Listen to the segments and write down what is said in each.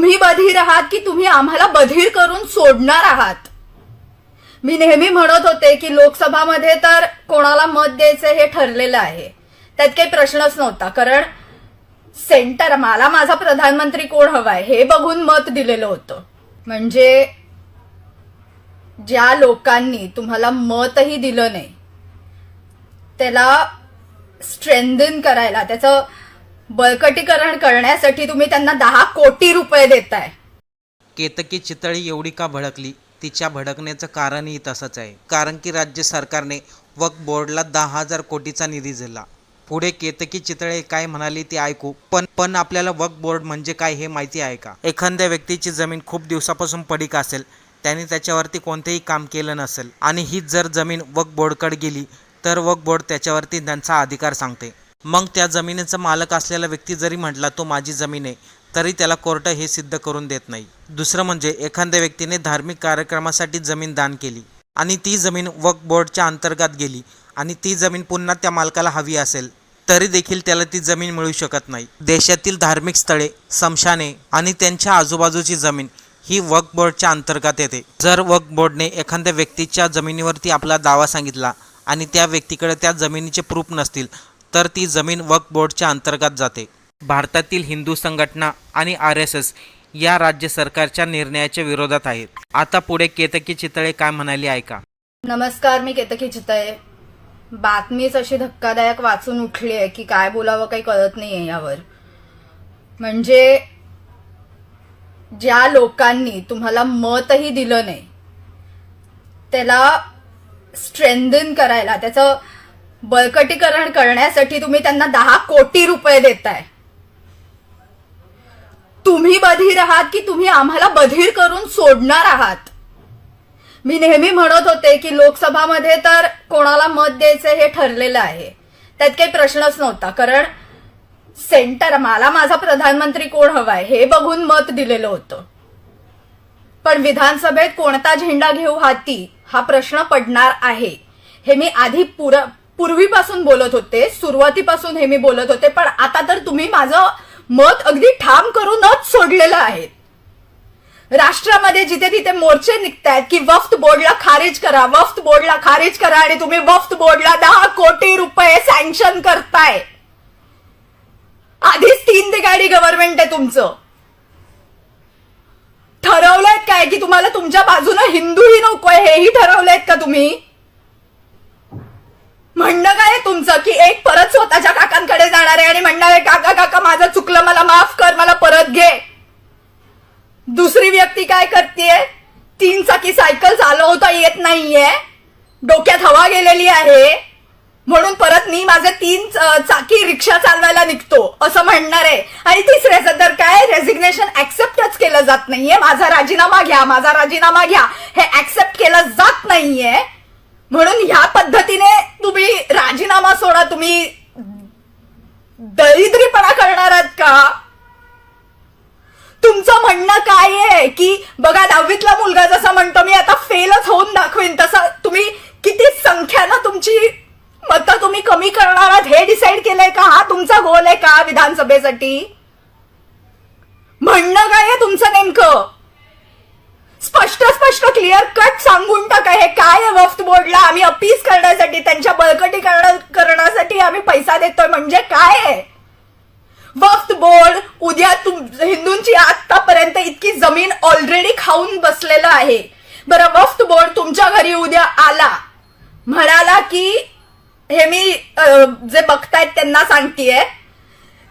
तुम्ही बधीर आहात की तुम्ही आम्हाला बधीर करून सोडणार आहात? मी नेहमी म्हणत होते की लोकसभामध्ये तर कोणाला मत द्यायचं हे ठरलेलं आहे. त्यात काही प्रश्नच नव्हता कारण सेंटर मला माझा प्रधानमंत्री कोण हवाय हे बघून मत दिलेलं होतं. म्हणजे ज्या लोकांनी तुम्हाला मतही दिलं नाही त्याला स्ट्रेंथन करायला त्याचं बळकटीकरण करण्यासाठी तुम्ही त्यांना दहा कोटी रुपये देताय. केतकी चितळी एवढी का भडकली? तिच्या भडकण्याचं कारणही तसंच आहे. कारण की राज्य सरकारने वक्फ बोर्डला दहा हजार कोटीचा निधी दिला. पुढे केतकी चितळे काय म्हणाली ते ऐकू. पण पण आपल्याला वक्फ बोर्ड म्हणजे काय हे माहिती आहे का? एखाद्या व्यक्तीची जमीन खूप दिवसापासून पडीक असेल. त्याने त्याच्यावरती कोणतेही काम केलं नसेल. आणि हीच जर जमीन वक्फ बोर्डकडे गेली तर वक्फ बोर्ड त्याच्यावरती त्यांचा अधिकार सांगते. मग त्या जमिनीचा मालक असलेला व्यक्ती जरी म्हटला तो माझी जमीन आहे तरी त्याला कोर्ट हे सिद्ध करून देत नाही. दुसरं म्हणजे एखाद्या व्यक्तीने धार्मिक कार्यक्रमासाठी जमीन दान केली आणि ती जमीन वक्फ बोर्डच्या अंतर्गत गेली आणि ती जमीन पुन्हा त्या मालकाला हवी असेल तरी देखील त्याला ती जमीन मिळू शकत नाही. देशातील धार्मिक स्थळे समशाने आणि त्यांच्या आजूबाजूची जमीन ही वक्फ बोर्डच्या अंतर्गत येते. जर वक्फ बोर्डने एखाद्या व्यक्तीच्या जमिनीवरती आपला दावा सांगितला आणि त्या व्यक्तीकडे त्या जमिनीचे प्रूफ नसतील तर ती जमीन वक्फ बोर्डच्या अंतर्गत जाते. भारतातील हिंदू संघटना आणि आर एस एस या राज्य सरकारच्या निर्णयाच्या विरोधात आहेत. आता पुढे केतकी चितळे काय म्हणाली ऐका. नमस्कार मी केतकी चितळे. बातमीच अशी धक्कादायक वाचून उठली आहे की काय बोलावं काही कळत नाहीये यावर. म्हणजे ज्या लोकांनी तुम्हाला मतही दिलं नाही त्याला स्ट्रेंथन करायला त्याचं बळकटीकरण करण्यासाठी तुम्ही त्यांना दहा कोटी रुपये देताय. तुम्ही बधीर आहात की तुम्ही आम्हाला बधीर करून सोडणार आहात? मी नेहमी म्हणत होते की लोकसभामध्ये तर कोणाला मत द्यायचं हे ठरलेलं आहे. त्यात काही प्रश्नच नव्हता कारण सेंटर मला माझा प्रधानमंत्री कोण हवाय हे बघून मत दिलेलं होतं. पण विधानसभेत कोणता झेंडा घेऊ हाती हा प्रश्न पडणार आहे. हे मी आधी पुर पूर्वीपासून बोलत होते सुरुवातीपासून हे मी बोलत होते पण आता तर तुम्ही माझं मत अगदी ठाम करूनच सोडलेलं आहे. राष्ट्रामध्ये जिथे तिथे मोर्चे निघतायत की वफ्त बोर्डला खारिज करा वफ्त बोर्डला खारिज करा आणि तुम्ही वफ्त बोर्डला दहा कोटी रुपये सँक्शन करताय. आधीच तीन गाडी गव्हर्नमेंट आहे तुमचं. ठरवलंय काय की तुम्हाला तुमच्या बाजूला हिंदूही नकोय हेही ठरवलंयत का तुम्ही? म्हणणं काय आहे तुमचं? की एक परत स्वतःच्या काकांकडे जाणार आहे आणि म्हणणार आहे काका काका माझं चुकलं मला माफ कर मला परत घे. दुसरी व्यक्ती काय करते तीन चाकी सायकल चालवता येत नाहीये. डोक्यात हवा गेलेली आहे. म्हणून परत मी माझे तीन चाकी रिक्षा चालवायला निघतो असं म्हणणार आहे. आणि तिसऱ्याचं तर काय? रेझिग्नेशन ऍक्सेप्टच केलं जात नाहीये. माझा राजीनामा घ्या माझा राजीनामा घ्या. हे ऍक्सेप्ट केलं जात नाहीये. म्हणून ह्या पद्धतीने तुम्ही राजीनामा सोडा तुम्ही दरिद्रीपणा करणार आहात का? तुमचं म्हणणं काय आहे की बघा दहावीतला मुलगा जसा म्हणतो मी आता फेलच होऊन दाखवेन तसं तुम्ही किती संख्यानं तुमची मतं तुम्ही कमी करणार आहात हे डिसाईड केलंय का? हा तुमचा गोल आहे का विधानसभेसाठी? म्हणणं काय आहे तुमचं नेमकं? स्पष्ट स्पष्ट क्लिअर कट सांगून टाका. आहे आम्ही अपीस करण्यासाठी त्यांच्या बळकटीकरण करण्यासाठी आम्ही पैसा देतोय. म्हणजे काय वक्त बोर्ड उद्या तुम हिंदूंची आतापर्यंत इतकी जमीन ऑलरेडी खाऊन बसलेलं आहे. बरं वक्त बोर्ड तुमच्या घरी उद्या आला. म्हणाला की हे मी जे बघतायत त्यांना सांगतेय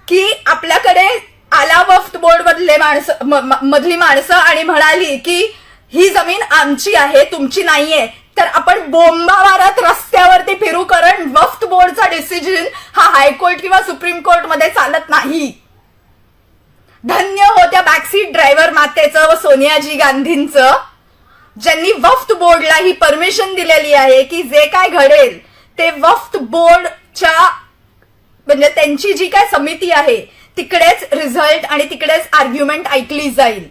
की आपल्याकडे आला वफ्त बोर्ड मधले माणसं मधली माणसं आणि म्हणाली की ही जमीन आमची आहे तुमची नाहीये. तर आपण बोंबा मारत रस्त्यावरती फिरू कारण वफ्त बोर्डचा डिसिजन हा हायकोर्ट किंवा सुप्रीम कोर्टमध्ये चालत नाही. धन्य हो त्या बॅकसीट ड्रायव्हर मातेचं व सोनियाजी गांधींचं ज्यांनी वफ्त बोर्डला ही परमिशन दिलेली आहे की जे काय घडेल ते वफ्त बोर्डच्या म्हणजे त्यांची जी काय समिती आहे तिकडेच रिझल्ट आणि तिकडेच आर्ग्युमेंट ऐकली जाईल.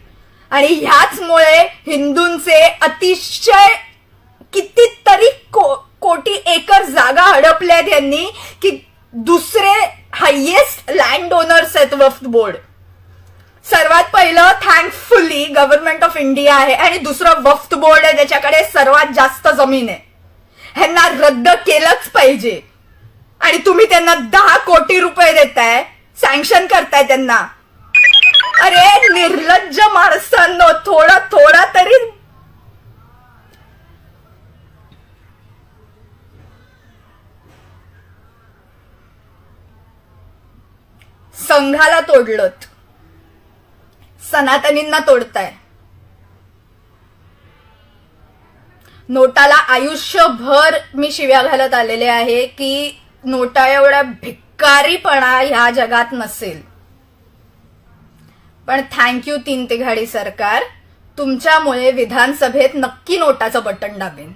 आणि ह्याचमुळे हिंदूंचे अतिशय कितीतरी को, कोटी एकर जागा हडपल्या त्यांनी की दुसरे हायेस्ट लँड ओनर्स आहेत वफ्त बोर्ड. सर्वात पहिलं थँकफुली गव्हर्नमेंट ऑफ इंडिया आहे आणि दुसरं वफ्त बोर्ड आहे त्याच्याकडे सर्वात जास्त जमीन आहे. ह्यांना रद्द केलंच पाहिजे. आणि तुम्ही त्यांना दहा कोटी रुपये देताय सँक्शन करताय त्यांना. अरे निर्लज्ज माणसांनो थोडा थोडा तरी संघाला तोडलत. सनातनींना तोडताय. नोटाला आयुष्यभर मी शिव्या घालत आलेले आहे की नोटा एवढा भिक्कारीपणा ह्या जगात नसेल. पण थँक्यू तीन तिघाडी सरकार. तुमच्यामुळे विधानसभेत नक्की नोटाचं बटन दाबेन.